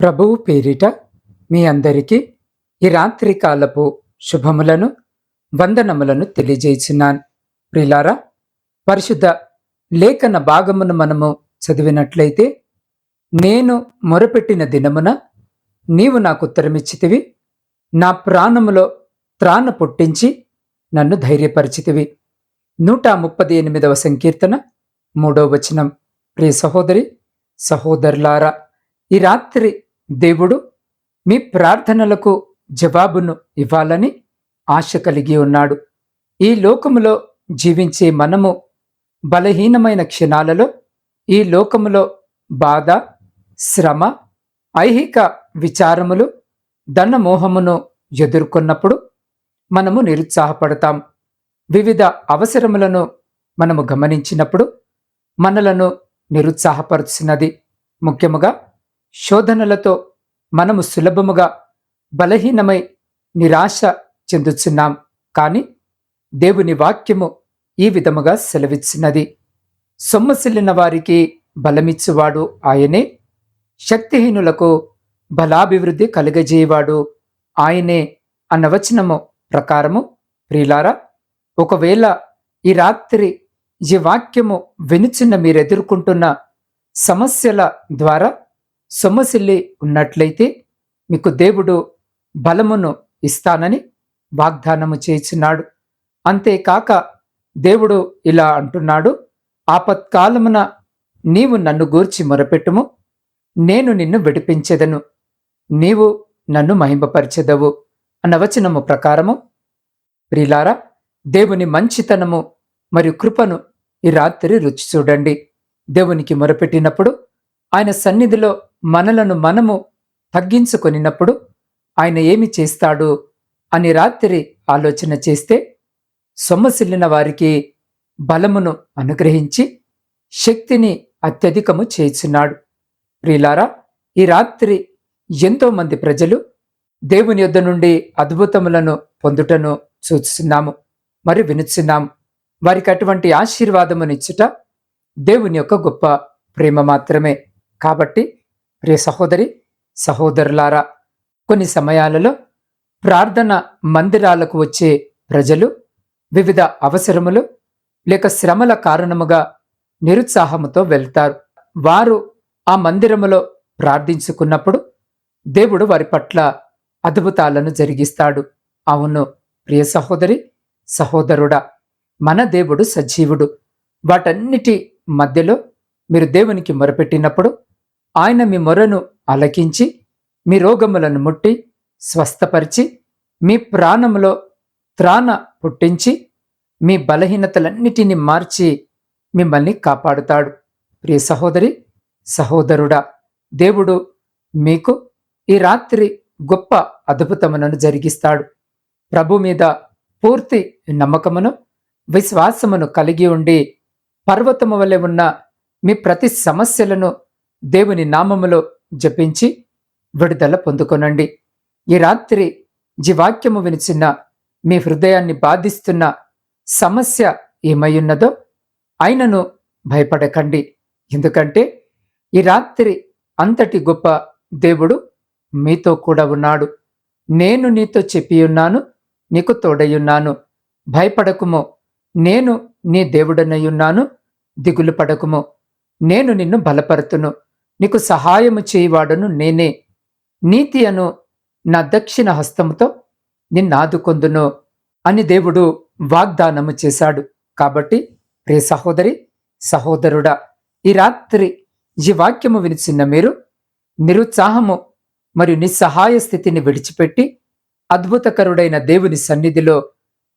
ప్రభువు పేరిట మీ అందరికీ ఈ రాత్రి కాలపు శుభములను వందనములను తెలియజేసినాను. ప్రిలారా పరిశుద్ధ లేఖన భాగమును మనము చదివినట్లయితే నేను మొరపెట్టిన దినమున నీవు నాకు ఉత్తరమిచ్చితివి నా ప్రాణములో త్రాణ పుట్టించి నన్ను ధైర్యపరిచితివి. నూట ముప్పది ఎనిమిదవ సంకీర్తన మూడవ వచనం. ప్రియ సహోదరి సహోదరులారా ఈ రాత్రి దేవుడు మీ ప్రార్థనలకు జవాబును ఇవ్వాలని ఆశ కలిగి ఉన్నాడు. ఈ లోకములో జీవించే మనము బలహీనమైన క్షణాలలో ఈ లోకములో బాధ శ్రమ ఐహిక విచారములు ధనమోహమును ఎదుర్కొన్నప్పుడు మనము నిరుత్సాహపడతాం. వివిధ అవసరములను మనము గమనించినప్పుడు మనలను నిరుత్సాహపరుచున్నది. ముఖ్యముగా శోధనలతో మనము సులభముగా బలహీనమై నిరాశ చెందుచున్నాం. కానీ దేవుని వాక్యము ఈ విధముగా సెలవిచ్చినది. సొమ్మసిల్లిన వారికి బలమిచ్చువాడు ఆయనే. శక్తిహీనులకు బలాభివృద్ధి కలుగజేయవాడు ఆయనే అన్న వచనము ప్రకారము ప్రియులారా ఒకవేళ ఈ రాత్రి ఈ వాక్యము వినుచున్న మీరెదుర్కొంటున్న సమస్యల ద్వారా సొమ్మసిల్లి ఉన్నట్లయితే మీకు దేవుడు బలమును ఇస్తానని వాగ్దానము చేసినాడు అంతేకాక దేవుడు ఇలా అంటున్నాడు ఆపత్కాలమున నీవు నన్ను గూర్చి మొరపెట్టుము నేను నిన్ను విడిపించెదను నీవు నన్ను మహింపపరిచెదవు అన్న వచనము ప్రకారము. ప్రిలారా దేవుని మంచితనము మరియు కృపను ఈ రాత్రి రుచి చూడండి. దేవునికి మొరపెట్టినప్పుడు ఆయన సన్నిధిలో మనలను మనము తగ్గించుకొనినప్పుడు ఆయన ఏమి చేస్తాడు అని రాత్రి ఆలోచన చేస్తే సొమ్మసిల్లిన వారికి బలమును అనుగ్రహించి శక్తిని అత్యధికము చేయుచున్నాడు. ప్రియులారా ఈ రాత్రి ఎంతోమంది ప్రజలు దేవుని యొద్ద నుండి అద్భుతములను పొందుటను చూస్తున్నాము మరి వినుచున్నాము. వారికి అటువంటి ఆశీర్వాదమునిచ్చుట దేవుని యొక్క గొప్ప ప్రేమ మాత్రమే. కాబట్టి ప్రియ సహోదరి సహోదరులారా కొన్ని సమయాలలో ప్రార్థన మందిరాలకు వచ్చే ప్రజలు వివిధ అవసరములు లేక శ్రమల కారణముగా నిరుత్సాహముతో వెళ్తారు. వారు ఆ మందిరములో ప్రార్థించుకున్నప్పుడు దేవుడు వారి పట్ల అద్భుతాలను జరిగిస్తాడు. అవును ప్రియ సహోదరి సహోదరుడా మన దేవుడు సజీవుడు. వాటన్నిటి మధ్యలో మీరు దేవునికి మొరపెట్టినప్పుడు ఆయన మీ మొరను అలకించి మీ రోగములను ముట్టి స్వస్థపరిచి మీ ప్రాణములో త్రాణ పుట్టించి మీ బలహీనతలన్నిటినీ మార్చి మిమ్మల్ని కాపాడుతాడు. ప్రియ సహోదరి సహోదరుడా దేవుడు మీకు ఈ రాత్రి గొప్ప అద్భుతములను జరిగిస్తాడు. ప్రభు మీద పూర్తి నమ్మకమును విశ్వాసమును కలిగి ఉండి పర్వతము వలె ఉన్న మీ ప్రతి సమస్యలను దేవుని నామములో జపించి విడుదల పొందుకొనండి. ఈ రాత్రి జీవాక్యము వినిచిన మీ హృదయాన్ని బాధిస్తున్న సమస్య ఏమయ్యున్నదో అయినను భయపడకండి. ఎందుకంటే ఈ రాత్రి అంతటి గొప్ప దేవుడు మీతో కూడా ఉన్నాడు. నేను నీతో చెప్పియున్నాను నీకు తోడయున్నాను భయపడకుము నేను నీ దేవుడనయ్యున్నాను దిగులు పడకుము. నేను నిన్ను బలపరుతును. నీకు సహాయము చేయవాడను నేనే. నీతి అను నా దక్షిణ హస్తముతో నిన్నాదుకొందును అని దేవుడు వాగ్దానము చేశాడు. కాబట్టి ప్రియ సహోదరి సహోదరుడా ఈ రాత్రి ఈ వాక్యము వినిచిన్న మీరు నిరుత్సాహము మరియు నిస్సహాయ స్థితిని విడిచిపెట్టి అద్భుతకరుడైన దేవుని సన్నిధిలో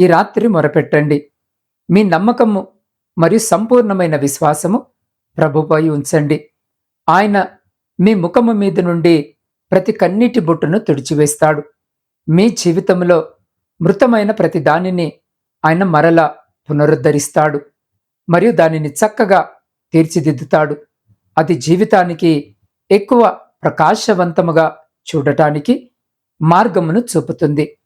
ఈ రాత్రి మొరపెట్టండి. మీ నమ్మకము మరియు సంపూర్ణమైన విశ్వాసము ప్రభుపై ఉంచండి. ఆయన మీ ముఖము మీద నుండి ప్రతి కన్నీటి బొట్టును తుడిచివేస్తాడు. మీ జీవితంలో మృతమైన ప్రతి దానిని ఆయన మరల పునరుద్ధరిస్తాడు మరియు దానిని చక్కగా తీర్చిదిద్దుతాడు. అది జీవితానికి ఎక్కువ ప్రకాశవంతముగా చూడటానికి మార్గమును చూపుతుంది.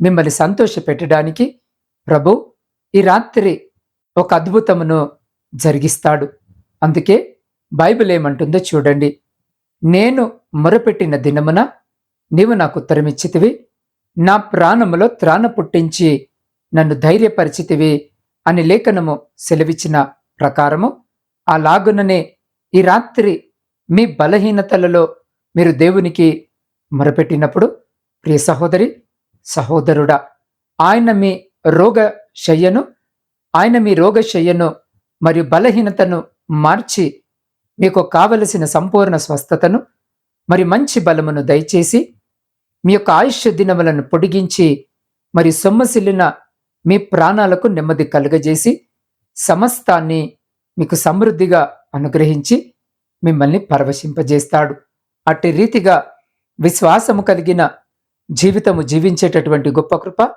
మిమ్మల్ని సంతోషపెట్టడానికి ప్రభు ఈ రాత్రి ఒక అద్భుతమును జరిగిస్తాడు. అందుకే బైబిల్ ఏమంటుందో చూడండి. నేను మొరపెట్టిన దినమున నీవు నాకు ఉత్తరమిచ్చితివి నా ప్రాణములో త్రాణ పుట్టించి నన్ను ధైర్యపరిచితివి అని లేఖనము సెలవిచ్చిన ప్రకారము అలాగుననే ఈ రాత్రి మీ బలహీనతలలో మీరు దేవునికి మొరపెట్టినప్పుడు ప్రియ సహోదరి సహోదరుడా ఆయన మీ రోగ శయ్యను ఆయన మీ రోగ శయ్యను మరియు బలహీనతను మార్చి మీకు కావలసిన సంపూర్ణ స్వస్థతను మరి మంచి బలమును దయచేసి మీ యొక్క ఆయుష్ దినములను పొడిగించి మరి సొమ్మసిల్లిన మీ ప్రాణాలకు నెమ్మది కలుగజేసి సమస్తాన్ని మీకు సమృద్ధిగా అనుగ్రహించి మిమ్మల్ని పరవశింపజేస్తాడు. అట్టి రీతిగా విశ్వాసము కలిగిన జీవితము జీవించేటటువంటి గొప్ప కృప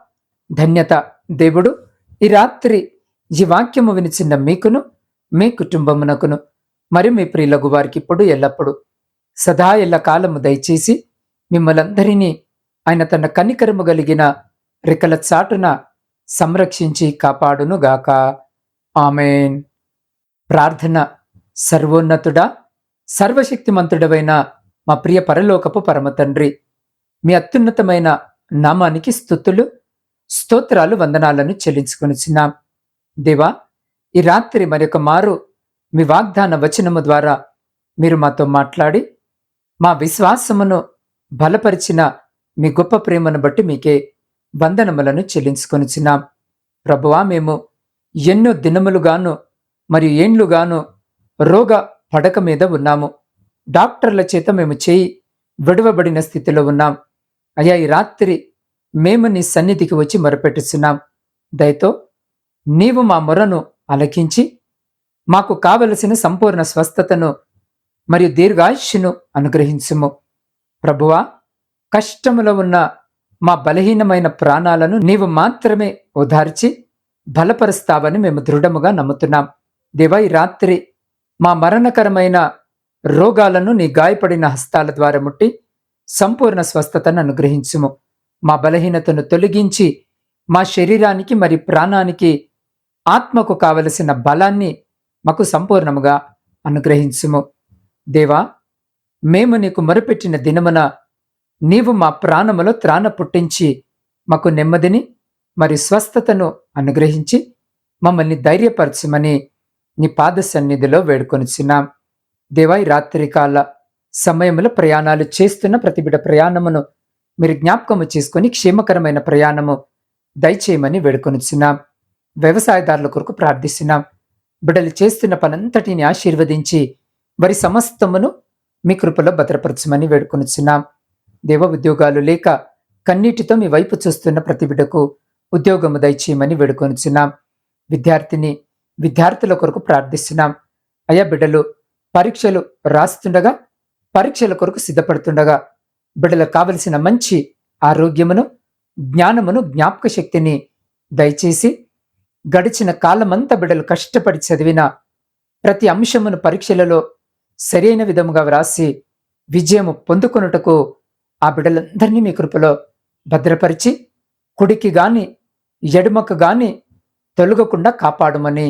ధన్యత దేవుడు. ఈ రాత్రి ఈ వాక్యము వినిచిన్న మీకును మీ కుటుంబమునకును మరి మీ ప్రియులకు వారికి ఇప్పుడు ఎల్లప్పుడు సదా ఎల్ల కాలము దయచేసి మిమ్మలందరినీ ఆయన తన కనికరము కలిగిన రెక్కల చాటున సంరక్షించి కాపాడును గాక ఆమెన్. ప్రార్థన సర్వోన్నతుడా సర్వశక్తిమంతుడవైన మా ప్రియ పరలోకపు పరమ తండ్రి మీ అత్యున్నతమైన నామానికి స్థుతులు స్తోత్రాలు వందనాలను చెల్లించుకొనిచున్నాం. దేవా ఈ రాత్రి మరొక మారు మీ వాగ్దాన వచనము ద్వారా మీరు మాతో మాట్లాడి మా విశ్వాసమును బలపరిచిన మీ గొప్ప ప్రేమను బట్టి మీకే వందనములను చెల్లించుకొనిచున్నాం. ప్రభువా మేము ఎన్నో దినములుగాను మరియు ఏండ్లుగాను రోగ పడక మీద ఉన్నాము. డాక్టర్ల చేత మేము చేయి విడవబడిన స్థితిలో ఉన్నాం. అయ్యా ఈ రాత్రి మేము నీ సన్నిధికి వచ్చి మొరపెట్టుచున్నాం. దయతో నీవు మా మొరను అలకించి మాకు కావలసిన సంపూర్ణ స్వస్థతను మరియు దీర్ఘాయుష్యును అనుగ్రహించుము. ప్రభువా కష్టములో ఉన్న మా బలహీనమైన ప్రాణాలను నీవు మాత్రమే ఉదార్చి బలపరుస్తావని మేము దృఢముగా నమ్ముతున్నాం. దివై రాత్రి మా మరణకరమైన రోగాలను నీ గాయపడిన హస్తాల ద్వారా ముట్టి సంపూర్ణ స్వస్థతను అనుగ్రహించుము. మా బలహీనతను తొలగించి మా శరీరానికి మరి ప్రాణానికి ఆత్మకు కావలసిన బలాన్ని మాకు సంపూర్ణముగా అనుగ్రహించుము. దేవా మేము నీకు మొరపెట్టిన దినమున నీవు మా ప్రాణములో త్రాణ పుట్టించి మాకు నెమ్మదిని మరి స్వస్థతను అనుగ్రహించి మమ్మల్ని ధైర్యపరచమని నీ పాద సన్నిధిలో వేడుకొనిచున్నాం దేవాయి రాత్రికాల సమయంలో ప్రయాణాలు చేస్తున్న ప్రతి బిడ ప్రయాణమును మీరు జ్ఞాపకము చేసుకొని క్షేమకరమైన ప్రయాణము దయచేయమని వేడుకొనిచున్నాం. వ్యవసాయదారుల కొరకు ప్రార్థిస్తున్నాం. బిడలు చేస్తున్న పనంతటిని ఆశీర్వదించి వారి సమస్తమును మీ కృపలో భద్రపరచమని వేడుకొనిచున్నాం. దేవ ఉద్యోగాలు లేక కన్నీటితో మీ వైపు చూస్తున్న ప్రతి బిడకు ఉద్యోగము దయచేయమని వేడుకొనిచున్నాం. విద్యార్థిని విద్యార్థుల కొరకు ప్రార్థిస్తున్నాం. అయ్యా బిడ్డలు పరీక్షలు రాస్తుండగా పరీక్షల కొరకు సిద్ధపడుతుండగా బిడ్డలకు కావలసిన మంచి ఆరోగ్యమును జ్ఞానమును జ్ఞాపక శక్తిని దయచేసి గడిచిన కాలమంతా బిడ్డలు కష్టపడి చదివిన ప్రతి అంశమును పరీక్షలలో సరైన విధముగా వ్రాసి విజయము పొందుకొనుటకు ఆ బిడ్డలందరినీ మీ కృపలో భద్రపరిచి కుడికి గాని ఎడుమకు గాని తొలగకుండా కాపాడమని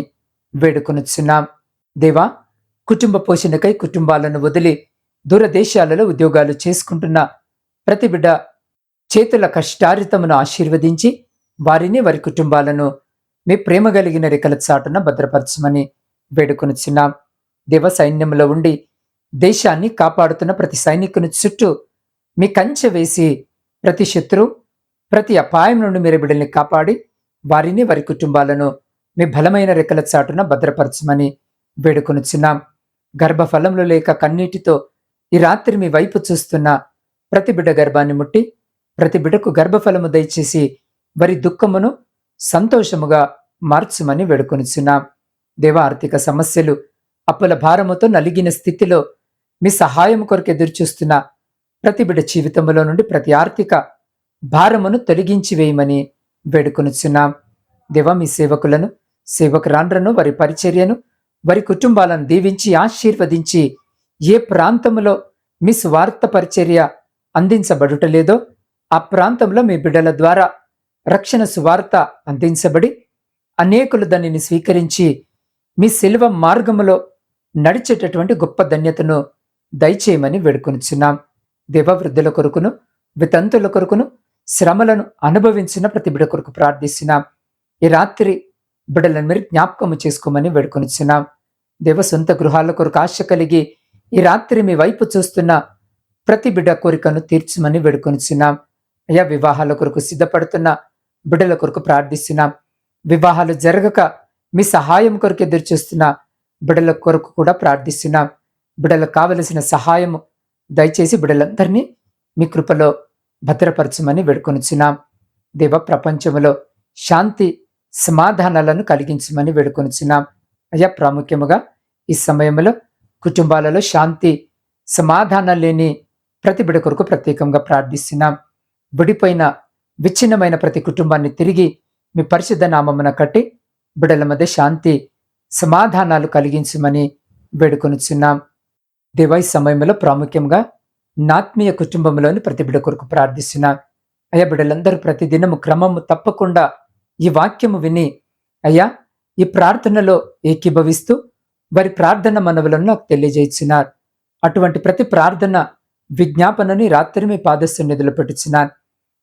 వేడుకొనుచున్నాం. దేవా కుటుంబ పోషణకై కుటుంబాలను వదిలి దూరదేశాలలో ఉద్యోగాలు చేసుకుంటున్న ప్రతి బిడ్డ చేతుల కష్టారితమును ఆశీర్వదించి వారిని వారి కుటుంబాలను మీ ప్రేమ కలిగిన రెక్కల చాటున భద్రపరచమని వేడుకొనుచున్నాం దేవ సైన్యంలో ఉండి దేశాన్ని కాపాడుతున్న ప్రతి సైనికుని చుట్టూ మీ కంచె వేసి ప్రతి శత్రు ప్రతి అపాయం నుండి మీరు బిడ్డల్ని కాపాడి వారిని వారి కుటుంబాలను మీ బలమైన రెక్కల చాటున భద్రపరచమని వేడుకొనుచున్నాం గర్భఫలంలో లేక కన్నీటితో ఈ రాత్రి మీ వైపు చూస్తున్న ప్రతి బిడ్డ గర్భాన్ని ముట్టి ప్రతి బిడ్డకు గర్భఫలము దయచేసి వారి దుఃఖమును సంతోషముగా మార్చుమని వేడుకొనిచున్నాం. దేవ ఆర్థిక సమస్యలు అప్పుల భారముతో నలిగిన స్థితిలో మీ సహాయం కొరకు ఎదురుచూస్తున్న ప్రతి బిడ్డ జీవితంలో నుండి ప్రతి ఆర్థిక భారమును తొలగించి వేయమని వేడుకొనిచున్నాం. దేవ మీ సేవకులను సేవకురాండ్రను వారి పరిచర్యను వారి కుటుంబాలను దీవించి ఆశీర్వదించి ఏ ప్రాంతంలో మీ స్వార్థ పరిచర్య అందించబడుటలేదో ఆ ప్రాంతంలో మీ బిడ్డల ద్వారా రక్షణ సువార్త అందించబడి అనేకులు దానిని స్వీకరించి మీ శిల్వ మార్గములో నడిచేటటువంటి గొప్ప ధన్యతను దయచేయమని వేడుకొనిచున్నాం. దేవవృద్ధుల కొరకును వితంతుల కొరకును శ్రమలను అనుభవించిన ప్రతి బిడ కొరకు ప్రార్థిస్తున్నాం. ఈ రాత్రి బిడలను మీరు జ్ఞాపకము చేసుకోమని వేడుకొనిచున్నాం. దేవ సొంత గృహాల కొరకు ఆశ కలిగి ఈ రాత్రి మీ వైపు చూస్తున్న ప్రతి బిడ్డ కోరికను తీర్చమని వేడుకొనిచున్నాం. అయా వివాహాల కొరకు సిద్ధపడుతున్న బిడ్డల కొరకు ప్రార్థిస్తున్నాం. వివాహాలు జరగక మీ సహాయం కొరకు ఎదురు చూస్తున్న. బిడ్డల కొరకు కూడా ప్రార్థిస్తున్నాం. బిడ్డలకు కావలసిన సహాయము దయచేసి బిడ్డలందరినీ మీ కృపలో భద్రపరచమని వేడుకొనుచున్నాం. దేవ ప్రపంచంలో శాంతి సమాధానాలను కలిగించమని వేడుకొనుచున్నాం. అయ్యా ప్రాముఖ్యముగా ఈ సమయంలో కుటుంబాలలో శాంతి సమాధానం లేని ప్రతి బిడ కొరకు ప్రత్యేకంగా ప్రార్థిస్తున్నాం. విడిపోయిన విచ్ఛిన్నమైన ప్రతి కుటుంబాన్ని తిరిగి మీ పరిశుద్ధ నామమున కట్టి బిడల మధ్య శాంతి సమాధానాలు కలిగించమని వేడుకొనిచున్నాం. దేవాయి సమయంలో ప్రాముఖ్యంగా నాత్మీయ కుటుంబంలోని ప్రతి బిడ కొరకు ప్రార్థిస్తున్నాం. అయ్యా బిడ్డలందరూ ప్రతిదినము క్రమము తప్పకుండా ఈ వాక్యము విని అయ్యా ఈ ప్రార్థనలో ఏకీభవిస్తూ వారి ప్రార్థన మనవులను నాకు తెలియజేస్తున్నారు అటువంటి ప్రతి ప్రార్థన విజ్ఞాపనని రాత్రి మీ పాదస్సు నిధులు పెట్టుచున్నాను.